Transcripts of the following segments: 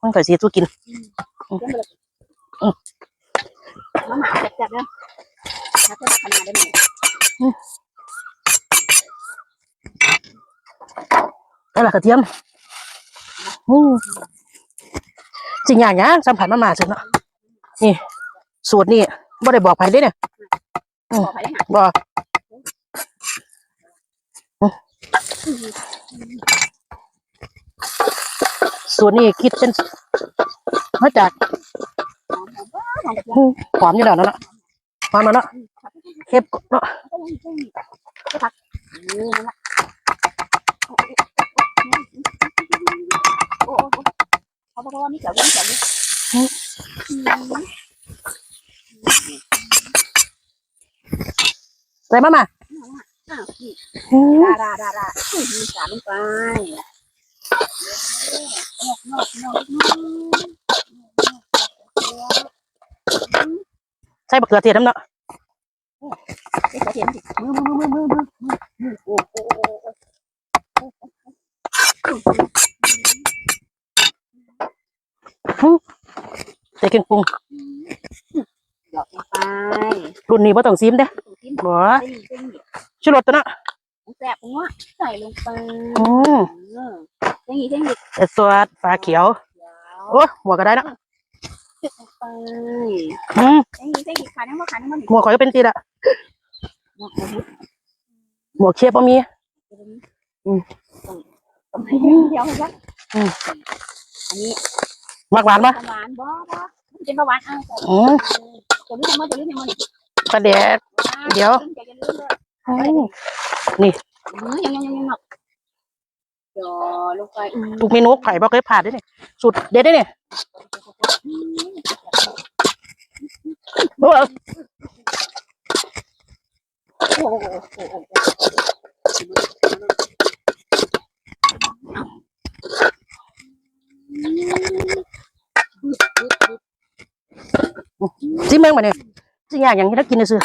มันก็สิสู้กินมาหมาแซ่บๆเด้อถ้าเธอขนาดได้ไหมแล้วล่ะกระเทียมอืมจริงอย่างเนี้ยสัมผัสมามาสิเนาะนี่สูตรนี่บ่ได้บอกใครเด้เนี่ยขอไปได้หาบอก สูตรนี่คิดเป็นมาจากอืมหอมอยู่แล้วเนาะหอมแล้วเนาะเค็มเนาะก็ยังเพิ่งก็พักนี่นั่นละโอ้โหเขาบอกว่ามีเสียวมีเสียวใส่มามาอ้าวนี่อืมดาดาดาดามีสามลงไป ใส่บักเขือเทศน้ำเนาะเดี๋ยวเห็นมือมือมือมือมือมือโอ้โหใส่เครื่องปรุงหยอกลงไปรุ่นนี้บ่ต้องซีมเด้ถูกทิ้งบ่ไปนี่ไปนี่ชูรสตัวเนาะ แซ่บงัวใส่ลงไปอืมเออเท่งอีเท่งอีแต่ตัวฟ้าเขียวยาวโอ้หัวก็ได้เนาะลงไปอืมเท่งอีเท่งอีขานั่งมาขานั่งมาหนึ่งหัวข่อยก็เป็นตีละหมดหมดหมดหัวเคียบบ่มีต้องให้เดียวครับอันนี้มักหวานปะหวานบ่บ่เป็นหวานอ้าวอืมตัวนี้ทำมาตัวนี้ทำมาปลาแดดเดี๋ยว อืมอืมยังยังยังยังหนักเดี๋ยวลงไปอืมทุกเมนูไผ่บ่เคยผ่านเด้เนี่ยสูตรเด็ดเด้เนี่ยโอ้โอ้โหโอ้โหซิเมืองมาเนี่ยสิอยากอย่างนี้ถ้ากินซื่อ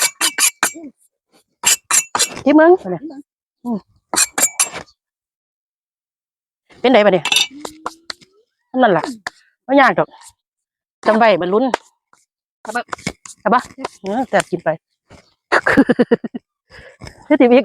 ซิเมืองเนี่ยเป็นไงมาเนี่ยนั่นแหละไม่ยากดอกจำไว้มันลุ้นครับครับบ่เออแต่กินไปเฮ้ยทีบิก